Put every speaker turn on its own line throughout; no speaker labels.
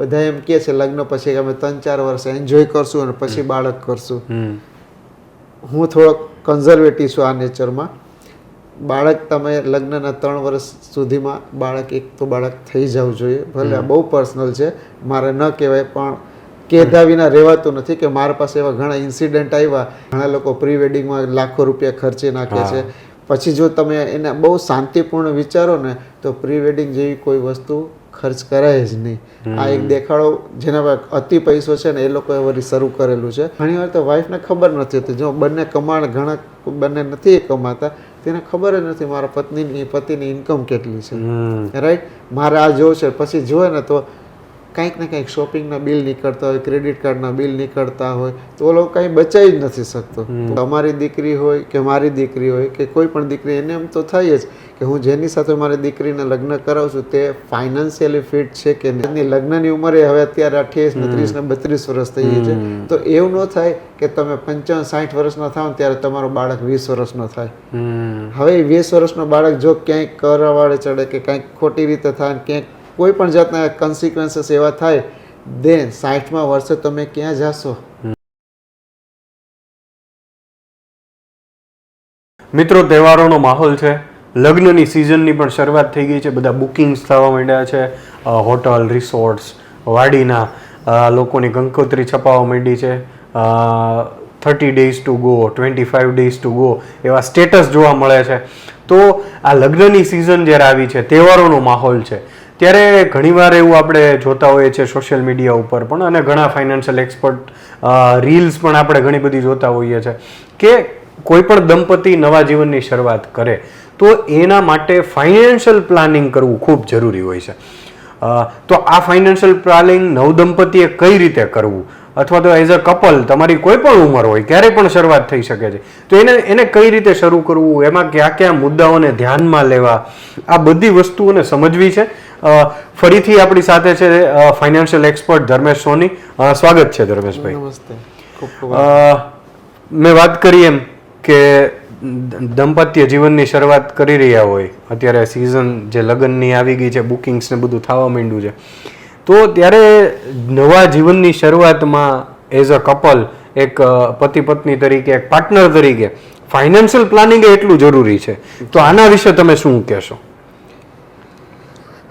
બધા એમ કહે છે લગ્ન પછી અમે ત્રણ ચાર વર્ષ એન્જોય કરશું અને પછી બાળક કરશું. હું થોડોક કન્ઝર્વેટિવ છું આ નેચરમાં બાળક તમે લગ્નના ત્રણ વર્ષ સુધીમાં બાળક એક તો બાળક થઈ જવું જોઈએ ભલે આ બહુ પર્સનલ છે મારે ન કહેવાય પણ કહેતા વિના રહેવાતું નથી કે મારા પાસે એવા ઘણા ઇન્સિડન્ટ આવ્યા. ઘણા લોકો પ્રી વેડિંગમાં લાખો રૂપિયા ખર્ચી નાખે છે. પછી જો તમે એને બહુ શાંતિપૂર્ણ વિચારો ને તો પ્રી વેડિંગ જેવી કોઈ વસ્તુ ખર્ચ કરાય જ નહીં. આ એક દેખાડો જેના પર અતિ પૈસો છે ને એ લોકોએ વળી શરૂ કરેલું છે. ઘણી વાર તો વાઈફને ખબર નથી હોતી. જો બંને કમાણ ઘણા બંને નથી કમાતા તેને ખબર જ નથી મારા પત્નીની પતિની ઇન્કમ કેટલી છે. રાઈટ મારે આ જોવું છે. પછી જોવે ને તો કંઈક ને કંઈક શોપિંગના બિલ નીકળતા હોય ક્રેડિટ કાર્ડના બિલ નીકળતા હોય તો ઓલો કાંઈ બચાવી જ નથી શકતો. તમારી દીકરી હોય કે મારી દીકરી હોય કે કોઈ પણ દીકરી એને એમ તો થાય જ કે હું જેની સાથે મારી દીકરીને લગ્ન કરાવું છું તે ફાઇનાન્શિયલી ફિટ છે કે એની લગ્નની ઉંમરે હવે અત્યારે અઠ્યાવીસ ને ત્રીસ ને બત્રીસ વર્ષ થઈ ગઈ છે. તો એવું ન થાય કે તમે પંચાવન સાઠ વર્ષના થાવ ત્યારે તમારો બાળક વીસ વર્ષનો થાય. હવે વીસ વર્ષનો બાળક જો ક્યાંક કરવાળે ચડે કે કંઈક ખોટી રીતે થાય ક્યાંક કોઈ પણ જાતના કન્સિક્વન્સીસ એવા થાય દેન સાઠમાં વર્ષે તમે ક્યાં જાશો?
મિત્રો, તહેવારોનો માહોલ છે. લગ્નની સિઝનની પણ શરૂઆત થઈ ગઈ છે. બધા બુકિંગ્સ થવા માંડ્યા છે. હોટલ રિસોર્ટ્સ વાડીના લોકોની કંકોત્રી છપાવા માંડી છે. Thirty days to go twenty five days to go એવા સ્ટેટસ જોવા મળે છે. તો આ લગ્નની સિઝન જ્યારે આવી છે, તહેવારોનો માહોલ છે. ત્યારે ઘણીવાર એવું આપણે જોતા હોઈએ છીએ સોશિયલ મીડિયા ઉપર પણ અને ઘણા ફાઇનાન્શિયલ એક્સપર્ટ રીલ્સ પણ આપણે ઘણી બધી જોતા હોઈએ છીએ કે કોઈ પણ દંપતી નવા જીવનની શરૂઆત કરે તો એના માટે ફાઇનાન્શિયલ પ્લાનિંગ કરવું ખૂબ જરૂરી હોય છે. તો આ ફાઇનાન્શિયલ પ્લાનિંગ નવદંપતીએ કઈ રીતે કરવું? અથવા તો એઝ અ કપલ તમારી કોઈ પણ ઉંમર હોય ક્યારે પણ શરૂઆત થઈ શકે છે. તો એને એને કઈ રીતે શરૂ કરવું એમાં કયા કયા મુદ્દાઓને ધ્યાનમાં લેવા આ બધી વસ્તુઓને સમજવી છે. ફરીથી આપણી સાથે છે ફાઇનાન્શિયલ એક્સપર્ટ ધર્મેશ સોની. સ્વાગત છે ધર્મેશભાઈ.
નમસ્તે.
મેં વાત કરી એમ કે દંપત્ય જીવનની શરૂઆત કરી રહ્યા હોય. અત્યારે સિઝન જે લગ્નની આવી ગઈ છે બુકિંગ્સ ને બધું થવા માંડ્યું છે. તો ત્યારે નવા જીવનની શરૂઆતમાં એઝ અ કપલ એક પતિ પત્ની તરીકે એક પાર્ટનર તરીકે ફાઇનાન્શિયલ પ્લાનિંગ એટલું જરૂરી છે. તો આના વિશે તમે શું કહેશો?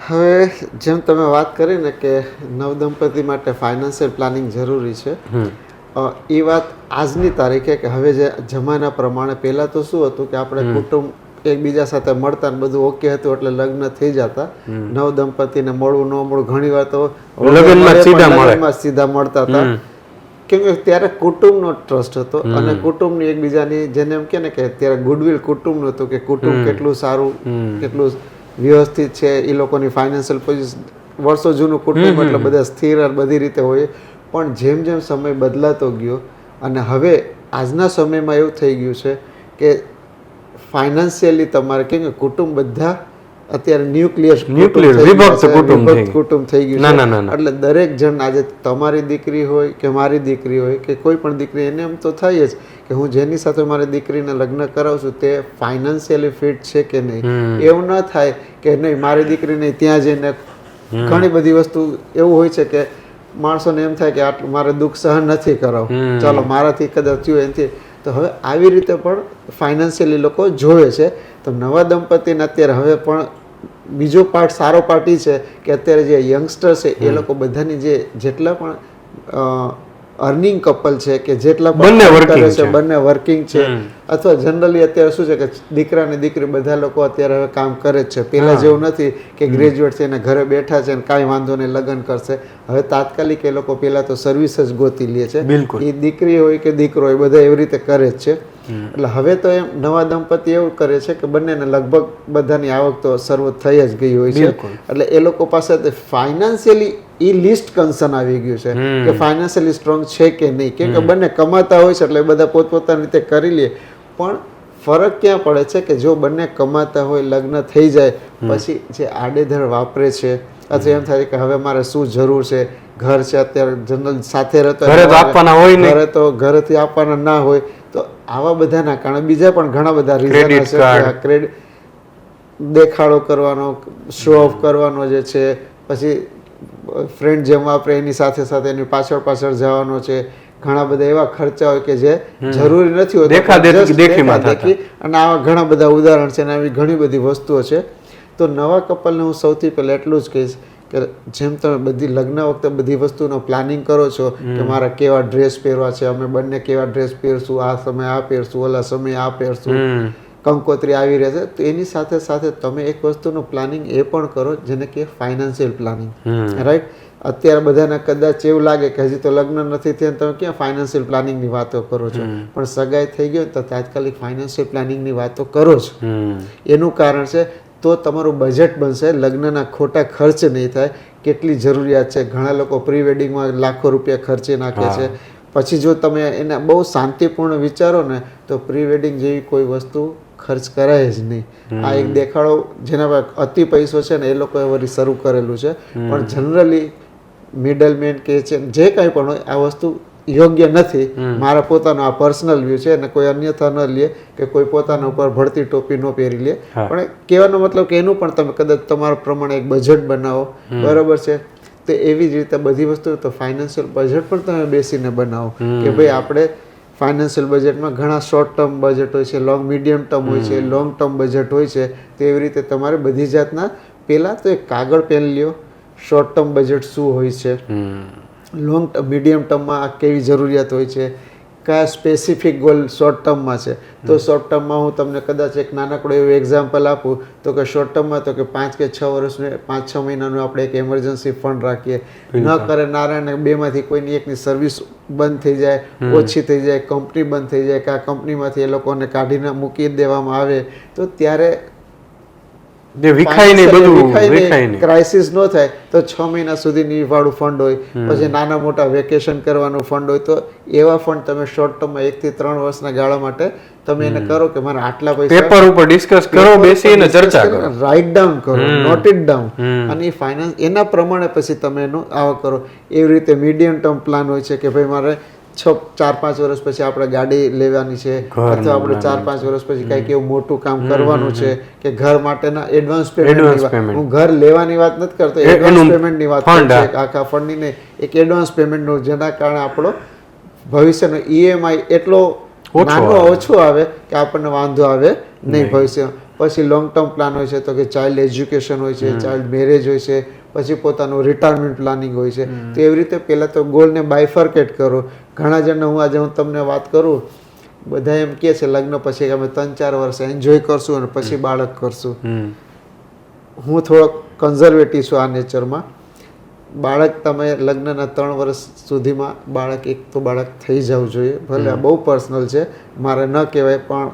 હવે જેમ તમે વાત કરી ને કે નવદંપતિ માટે ફાઇનાન્શિયલ પ્લાનિંગ જરૂરી છે એ વાત આજની તારીખે કે હવે જે જમાના પ્રમાણે પહેલાં તો શું હતું કે આપણે કુટુંબ એકબીજા સાથે મળતા ને બધું ઓકે હતું એટલે લગ્ન થઈ જતા. નવ દંપતીને મળવું ન મળવું ઘણી વાર તો
લગ્નમાં સીધા
મળતા હતા. કેમ કે ત્યારે કુટુંબનો ટ્રસ્ટ હતો અને કુટુંબની એકબીજાની જેને એમ કે ને કે ત્યારે ગુડવિલ કુટુંબનું હતું કે કુટુંબ કેટલું સારું કેટલું વ્યવસ્થિત છે એ લોકોની ફાઇનાન્શિયલ પોઝિશન વર્ષો જૂનું કુટુંબ એટલે બધા સ્થિર બધી રીતે હોય. પણ જેમ જેમ સમય બદલાતો ગયો અને હવે આજના સમયમાં એવું થઈ ગયું છે કે ફાઇનાન્શિયલી તમારે કેમ કે કુટુંબ બધા અત્યારે ન્યુક્લિયર
વિભક્ત કુટુંબ થઈ ગયું.
કુટુંબ થઈ ગયું
ના,
છે.
ના, ના, ના.
એટલે દરેક જણ આજે તમારી દીકરી હોય કે મારી દીકરી હોય કે કોઈ પણ દીકરી એને એમ તો થાય જ કે હું જેની સાથે મારી દીકરીને લગ્ન કરાવું છું તે ફાઇનાન્શિયલી ફિટ છે કે નહીં. એવું ન થાય કે નહીં મારી દીકરીને ત્યાં જઈને ઘણી બધી વસ્તુ એવું હોય છે કે માણસોને એમ થાય કે આટલું મારે દુઃખ સહન નથી કરાવું ચાલો મારાથી કદાચ થયું એનાથી તો હવે આવી રીતે પણ ફાઇનાન્શિયલી લોકો જોવે છે. તો નવા દંપતીને અત્યારે હવે પણ બીજો પાર્ટ સારો પાર્ટ છે કે અત્યારે જે યંગસ્ટર છે એ લોકો બધાની જે જેટલા પણ અર્નિંગ કપલ છે કે જેટલા
બંને
વર્કિંગ છે. બંને વર્કિંગ છે. અથવા જનરલી અત્યારે શું છે કે દીકરા અને દીકરી બધા લોકો અત્યારે હવે કામ કરે જ છે. પહેલા જેવું નથી કે ગ્રેજ્યુએટ છે એને ઘરે બેઠા છે અને કાંઈ વાંધો નહીં લગ્ન કરશે. હવે તાત્કાલિક એ લોકો પેલા તો સર્વિસ જ ગોતી લે છે.
બિલકુલ.
એ દીકરી હોય કે દીકરો હોય બધા એવી રીતે કરે જ છે. એટલે હવે તો એમ નવા દંપતી એવું કરે છે કે બંનેને લગભગ બધાની આવક તો સર્વ થઈ જ ગઈ હોય છે. એટલે એ લોકો પાસે ફાઇનાન્શિયલી ઈ લિસ્ટ કન્સર્ન આવી ગયું છે કે ફાઇનાન્શિયલી સ્ટ્રોંગ છે કે નહીં. કેમ કે બંને કમાતા હોય છે એટલે બધા પોતપોતાની રીતે કરી લે. પણ ફરક ક્યાં પડે છે કે જો બંને કમાતા હોય લગ્ન થઈ જાય પછી જે આડેધડ વાપરે છે અથવા એમ થાય કે હવે મારે શું જરૂર છે? ઘર છે અત્યારે જનરલ સાથે રહેતો
ઘરે તો આપવાના હોય
ઘરે તો ઘરેથી આપવાના ના હોય તો આવા બધાના કારણે બીજા પણ ઘણા બધા રીઝન આ ક્રેડિટ દેખાડો કરવાનો શો ઓફ કરવાનો જે છે પછી ફ્રેન્ડ જેમ વાપરે એની સાથે સાથે એની પાછળ પાછળ જવાનો છે ઘણા બધા એવા ખર્ચા હોય કે જે જરૂરી નથી હોતા
દેખીમાં
અને આવા ઘણા બધા ઉદાહરણ છે અને આવી ઘણી બધી વસ્તુઓ છે. તો નવા કપલને હું સૌથી પહેલાં એટલું જ કહીશ કે જેમ તમે બધી લગ્ન વખતે બધી વસ્તુનો પ્લાનિંગ કરો છો કે મારા કેવા ડ્રેસ પહેરવા છે અમે બંને કેવા ડ્રેસ પહેરશું આ સમય આ પહેરશું ઓલા સમય આ પહેરશું કંકોત્રી આવી રહેશે તો એની સાથે સાથે તમે એક વસ્તુનું પ્લાનિંગ એ પણ કરો જેને કે ફાઇનાન્શિયલ પ્લાનિંગ રાઈટ અત્યારે બધાને કદાચ એવું લાગે કે હજી તો લગ્ન નથી થયા તમે ક્યાં ફાઇનાન્શિયલ પ્લાનિંગની વાતો કરો છો? પણ સગાઈ થઈ ગયો તો તાત્કાલિક ફાઇનાન્શિયલ પ્લાનિંગની વાતો કરો છો. એનું કારણ છે તો તમારું બજેટ બનશે લગ્નના ખોટા ખર્ચ નહીં થાય. કેટલી જરૂરિયાત છે? ઘણા લોકો પ્રી વેડિંગમાં લાખો રૂપિયા ખર્ચી નાખે છે. પછી જો તમે એને બહુ શાંતિપૂર્ણ વિચારો ને તો પ્રી વેડિંગ જેવી કોઈ વસ્તુ ખર્ચ કરાય જ નહીં. આ એક દેખાડો જેના પર અતિ પૈસો છે ને એ લોકોએ વળી શરૂ કરેલું છે. પણ જનરલી મિડલ મેન કે છે જે કાંઈ પણ હોય આ વસ્તુ યોગ્ય નથી. મારા પોતાનો આ પર્સનલ વ્યૂ છે અને કોઈ અન્યથા ન લે કે કોઈ પોતાના ઉપર ભળતી ટોપી ન પહેરી લે. પણ કહેવાનો મતલબ કે એનું પણ તમે કદાચ તમારા પ્રમાણે એક બજેટ બનાવો. બરાબર છે? તો એવી જ રીતે બધી વસ્તુ તો ફાઇનાન્શિયલ બજેટ પણ તમે બેસીને બનાવો. કે ભાઈ આપણે ફાઇનાન્શિયલ બજેટમાં ઘણા શોર્ટ ટર્મ બજેટ હોય છે લોંગ મીડિયમ ટર્મ હોય છે લોંગ ટર્મ બજેટ હોય છે. તો એવી રીતે તમારે બધી જાતના પહેલાં તો એક કાગળ પેન લ્યો. શોર્ટ ટર્મ બજેટ શું હોય છે? લોંગ મીડિયમ ટર્મમાં આ કેવી જરૂરિયાત હોય છે? કયા સ્પેસિફિક ગોલ શોર્ટ ટર્મમાં છે? તો શોર્ટ ટર્મમાં હું તમને કદાચ એક નાનકડું એવું એક્ઝામ્પલ આપું તો કે શોર્ટ ટર્મમાં તો કે પાંચ કે છ વર્ષને પાંચ છ મહિનાનું આપણે એક એમરજન્સી ફંડ રાખીએ. ન કરે નારાયણ બેમાંથી કોઈની એકની સર્વિસ બંધ થઈ જાય ઓછી થઈ જાય કંપની બંધ થઈ જાય કે આ કંપનીમાંથી એ લોકોને કાઢીને મૂકી દેવામાં આવે. તો ત્યારે
જે વિખાય નહીં બધું વિખાય નહીં.
ક્રાઇસિસ ન થાય તો છ મહિના સુધી નિવાળું ફંડ હોય. પછી નાના મોટા વેકેશન કરવાનું ફંડ હોય તો એવા ફંડ તમે શોર્ટ ટર્મમાં એક થી ત્રણ વર્ષના ગાળા માટે તમે એને કરો કે મારા આટલા પૈસા
પેપર ઉપર ડિસ્કસ કરો બેસીને ચર્ચા કરો.
રાઇટ ડાઉન કરો. નોટ ઇટ ડાઉન અને ફાઇનાન્સ એના પ્રમાણે પછી તમે એનું આવક કરો. એવી રીતે મીડિયમ ટર્મ પ્લાન હોય છે કે ભાઈ મારે છ ચાર પાંચ વર્ષ પછી આપણે ગાડી લેવાની છે અથવા આપણે ચાર પાંચ વર્ષ પછી કંઈક એવું મોટું કામ કરવાનું છે કે ઘર માટેના એડવાન્સ પેમેન્ટ હું ઘર લેવાની વાત નથી કરતો એડવાન્સ પેમેન્ટની વાત કરું છું આખા ફંડની નહીં એક એડવાન્સ પેમેન્ટનું જેના કારણે આપણો ભવિષ્યનો ઈએમઆઈ એટલો
ઓછો
નાનો ઓછો આવે કે આપણને વાંધો આવે નહીં ભવિષ્ય પછી લોંગ ટર્મ પ્લાન હોય છે તો કે ચાઇલ્ડ એજ્યુકેશન હોય છે ચાઇલ્ડ મેરેજ હોય છે પછી પોતાનું રિટાયરમેન્ટ પ્લાનિંગ હોય છે. તો એવી રીતે પહેલાં તો ગોલને બાયફર્કેટ કરો. ઘણા જણને હું આજે હું તમને વાત કરું બધા એમ કહે છે લગ્ન પછી અમે ત્રણ ચાર વર્ષ એન્જોય કરશું અને પછી બાળક કરશું. હું થોડોક કન્ઝર્વેટિવ છું આ નેચરમાં બાળક તમે લગ્નના ત્રણ વર્ષ સુધીમાં બાળક એક તો બાળક થઈ જવું જોઈએ ભલે આ બહુ પર્સનલ છે મારે ન કહેવાય પણ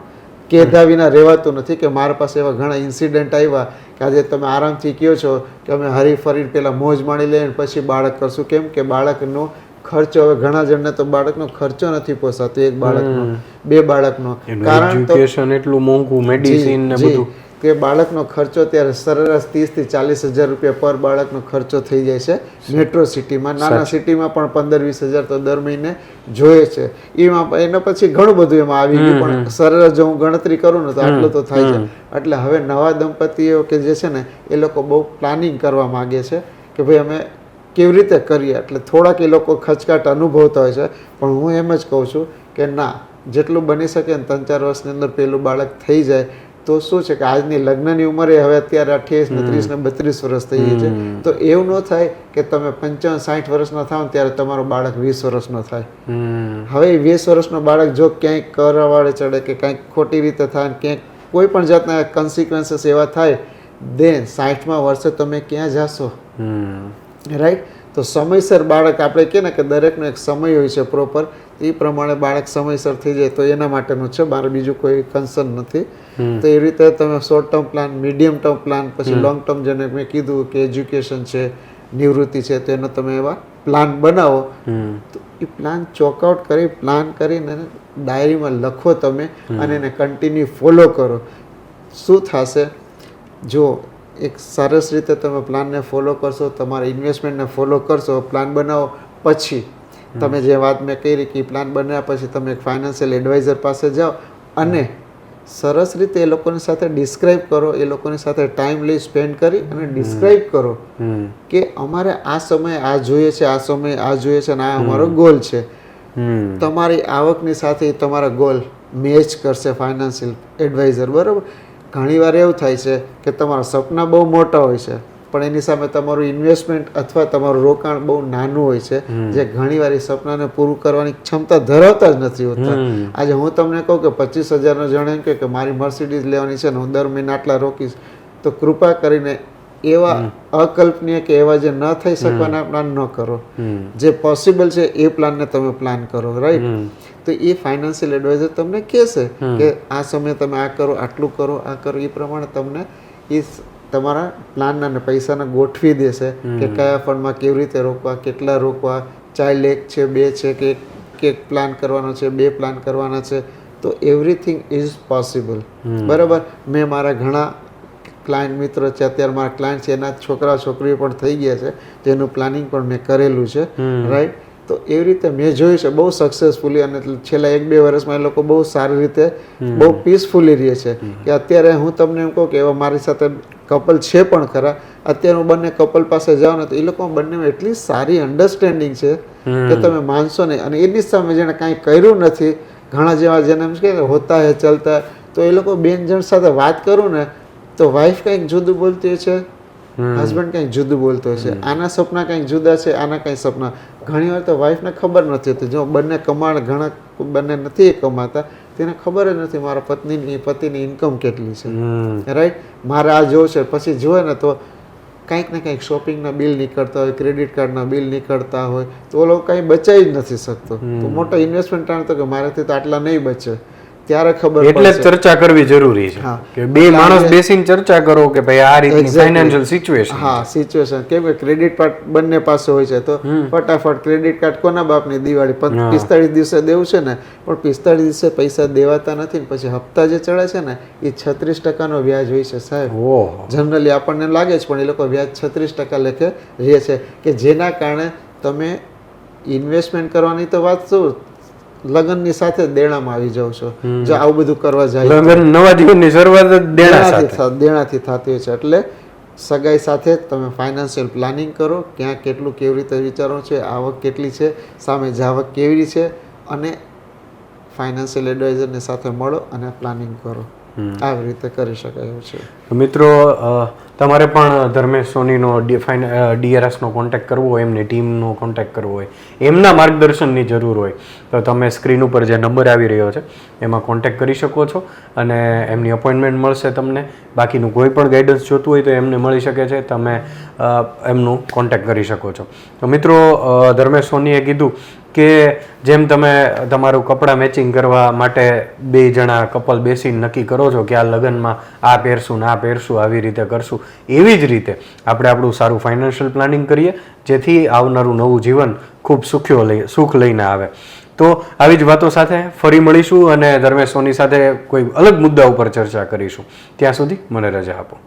કહેતા વિના રહેવાતું નથી કે મારા પાસે એવા ઘણા ઇન્સિડન્ટ આવ્યા કે આજે તમે આરામથી કહો છો કે અમે હરીફરી પહેલાં મોજ માણી લઈએ પછી બાળક કરશું. કેમ કે બાળકનો ખર્ચો હવે ઘણા જણને તો બાળકનો ખર્ચો નથી પોસાતો એક બાળકનો બે બાળકનો. કારણ
એજ્યુકેશન એટલું મોંઘું મેડિસિન ને બધું.
કે બાળકનો ખર્ચો ત્યારે સરેરાશ ત્રીસથી ચાલીસ હજાર રૂપિયા પર બાળકનો ખર્ચો થઈ જાય છે. મેટ્રો સિટીમાં નાના સિટીમાં પણ પંદર વીસ હજાર તો દર મહિને જોઈએ છે. એમાં એના પછી ઘણું બધું એમાં આવી ગયું પણ સરેરાશ જો હું ગણતરી કરું ને તો આટલું તો થાય છે. એટલે હવે નવા દંપતીઓ કે જે છે ને એ લોકો બહુ પ્લાનિંગ કરવા માગે છે કે ભાઈ અમે કેવી રીતે કરીએ? એટલે થોડાક એ લોકો ખચકાટ અનુભવતા હોય છે. પણ હું એમ જ કહું છું કે ના જેટલું બની શકે ને ત્રણ ચાર વર્ષની અંદર પેલું બાળક થઈ જાય તો શું છે કે આજની લગ્નની ઉંમરે હવે અત્યારે અઠ્યાવીસ ને ત્રીસ ને બત્રીસ વર્ષ થઈ ગઈ છે. તો એવું ન થાય કે તમે પંચાવન સાઠ વર્ષના થાવ ને ત્યારે તમારો બાળક વીસ વર્ષનો થાય. હવે વીસ વર્ષનો બાળક જો ક્યાંય કરવાળે ચડે કે કંઈક ખોટી રીતે થાય ને ક્યાંક કોઈ પણ જાતના કન્સિક્વન્સીસ એવા થાય દેન સાઠમાં વર્ષે તમે ક્યાં જાશો? રાઈટ તો સમયસર બાળક આપણે કહે ને કે દરેકનો એક સમય હોય છે પ્રોપર એ પ્રમાણે બાળક સમયસર થઈ જાય તો એના માટેનું છે. મારે બીજું કોઈ કન્સર્ન નથી. તો એ રીતે તમે short term plan medium term plan પછી લોંગ ટર્મ જેને મેં કીધું કે એજ્યુકેશન છે નિવૃત્તિ છે તો એનો તમે એવા પ્લાન બનાવો. તો એ પ્લાન ચોકઆઉટ કરી પ્લાન કરીને ડાયરીમાં લખો તમે અને એને કન્ટિન્યુ ફોલો કરો. શું થશે? જો એક સરસ રીતે તમે પ્લાનને ફોલો કરશો તમારા ઇન્વેસ્ટમેન્ટને ફોલો કરશો પ્લાન બનાવો પછી તમે જે વાત મેં કરી કે પ્લાન બન્યા પછી તમે એક ફાઇનાન્શિયલ એડવાઇઝર પાસે જાઓ અને સરસ રીતે એ લોકોની સાથે ડિસ્ક્રાઇબ કરો એ લોકોની સાથે ટાઈમ લઈ સ્પેન્ડ કરી અને ડિસ્ક્રાઇબ કરો કે અમારે આ સમયે આ જોઈએ છે આ સમયે આ જોઈએ છે અને આ અમારો ગોલ છે. તમારી આવકની સાથે તમારા ગોલ મેચ કરશે ફાઇનાન્શિયલ એડવાઇઝર બરાબર? ઘણીવાર એવું થાય છે કે તમારા સપના બહુ મોટા હોય છે પણ એની સામે તમારું ઇન્વેસ્ટમેન્ટ અથવા તમારું રોકાણ બહુ નાનું હોય છે જે ઘણીવાર એ સપનાને પૂરું કરવાની ક્ષમતા ધરાવતા જ નથી હોતા. આજે હું તમને કહું કે પચીસ હજારનો જણે એમ કે મારી મર્સિડીઝ લેવાની છે ને હું દર મહિને આટલા રોકીશ તો કૃપા કરીને એવા અકલ્પનીય કે એવા જે ન થઈ શકવાના પ્લાન ન કરો. જે પોસિબલ છે એ પ્લાનને તમે પ્લાન કરો રાઈટ. તો એ ફાઇનાન્શિયલ એડવાઇઝર તમને કહેશે કે આ સમયે તમે આ કરો આટલું કરો આ કરો એ પ્રમાણે તમને એ તમારા પ્લાન અને પૈસાને ગોઠવી દેશે કે કયા ફંડમાં કેવી રીતે રોકવા કેટલા રોકવા ચાઇલ્ડ એક છે બે છે કે કે પ્લાન કરવાનો છે બે પ્લાન કરવાના છે તો એવરીથિંગ ઇઝ પોસિબલ બરાબર? મેં મારા ઘણા ક્લાયન્ટ મિત્ર છે અત્યારે મારા ક્લાયન્ટ છે એના છોકરા છોકરીઓ પણ થઈ ગયા છે જેનું પ્લાનિંગ પણ મેં કરેલું છે રાઈટ તો એવી રીતે મેં જોયું છે બહુ સક્સેસફુલી અને છેલ્લા એક બે વર્ષમાં એ લોકો બહુ સારી રીતે બહુ પીસફુલી રહે છે. કે અત્યારે હું તમને એમ કહું કે એવા મારી સાથે કપલ છે પણ ખરા અત્યારે હું બંને કપલ પાસે જાઉં ને તો એ લોકો બંને એટલી સારી અન્ડરસ્ટેન્ડિંગ છે કે તમે માનશો નહીં. અને એની સામે જેણે કાંઈ કર્યું નથી ઘણા જેવા જેને એમ કે હોતા હે ચલતા તો એ લોકો બેન જણ સાથે વાત કરું ને તો વાઈફ કંઈક જુદું બોલતી હોય છે હસબન્ડ કંઈક જુદું બોલતો હોય છે. આના સપના કંઈક જુદા છે આના કંઈક સપના. ઘણી વાર તો વાઈફને ખબર નથી હોતી. જો બંને કમાણ ઘણા બંને નથી કમાતા તેને ખબર જ નથી મારા પત્નીની પતિની ઇન્કમ કેટલી છે. રાઈટ મારે આ જોવું છે પછી જોવે ને તો કંઈક ને કંઈક શોપિંગના બિલ નીકળતા હોય ક્રેડિટ કાર્ડના બિલ નીકળતા હોય તો ઓલો કંઈ બચાવી જ નથી શકતો. તો મોટો ઇન્વેસ્ટમેન્ટ ટાણે તો કે મારાથી તો આટલા નહીં બચે. ત્યારે ખબર
એટલે ચર્ચા કરવી જરૂરી છે કે બે માણસ બેસીને ચર્ચા કરો કે ભાઈ આ રીતની ફાઇનાન્શિયલ સિચ્યુએશન
હા સિચ્યુએશન કેમ કે ક્રેડિટ કાર્ડ બંને પાસે હોય છે તો ફટાફટ ક્રેડિટ કાર્ડ કોના બાપની? દિવાળી. પિસ્તાળીસ દિવસે દેવું છે ને પણ પિસ્તાળીસ દિવસે પૈસા દેવાતા નથી ને પછી હપ્તા જે ચડે છે ને એ છત્રીસ ટકાનો વ્યાજ હોય છે સાહેબ. જનરલી આપણને લાગે છે પણ એ લોકો વ્યાજ છત્રીસ ટકા લેખે રહે છે કે જેના કારણે તમે ઇન્વેસ્ટમેન્ટ કરવાની તો વાત શું? લગ્નની સાથે દેણામાં આવી જાવ છો. જો આવું બધું કરવા જાય
લગ્ન નવા જીવનની શરૂઆત દેણા
દેણાથી
સાથે.
દેણાથી થતી હોય છે. એટલે સગાઈ સાથે તમે ફાઇનાન્શિયલ પ્લાનિંગ કરો ક્યાં કેટલું કેવી રીતે વિચારો છે આવક કેટલી છે સામે જાવક કેવી છે અને ફાઇનાન્શિયલ એડવાઇઝરની સાથે મળો અને પ્લાનિંગ કરો. આવી રીતે કરી શકાય એવું છે.
મિત્રો તમારે પણ ધર્મેશ સોનીનો ડીઆરએસનો કોન્ટેક્ટ કરવો હોય, એમની ટીમનો કોન્ટેક્ટ કરવો હોય, એમના માર્ગદર્શનની જરૂર હોય, તો તમે સ્ક્રીન ઉપર જે નંબર આવી રહ્યો છે, એમાં કોન્ટેક્ટ કરી શકો છો અને એમની અપોઇન્ટમેન્ટ મળશે તમને. બાકીનું કોઈ પણ ગાઈડન્સ જોતું હોય તો એમને મળી શકે છે, તમે એમનું કોન્ટેક્ટ કરી શકો છો. તો મિત્રો ધર્મેશ સોનીએ કીધું કે જેમ તમે તમારું કપડાં મેચિંગ કરવા માટે બે જણા કપલ બેસીને નક્કી કરો છો કે આ લગ્નમાં આ પહેરશું ને આ પહેરશું આવી રીતે કરશું, એવી જ રીતે આપણે આપણું સારું ફાઇનાન્શિયલ પ્લાનિંગ કરીએ, જેથી આવનારું નવું જીવન ખૂબ સુખ્યો લઈ, સુખ લઈને આવે. તો આવી જ વાતો સાથે ફરી મળીશું અને ધર્મેશ સોની સાથે કોઈ અલગ મુદ્દા ઉપર ચર્ચા કરીશું. ત્યાં સુધી મને રજા આપો.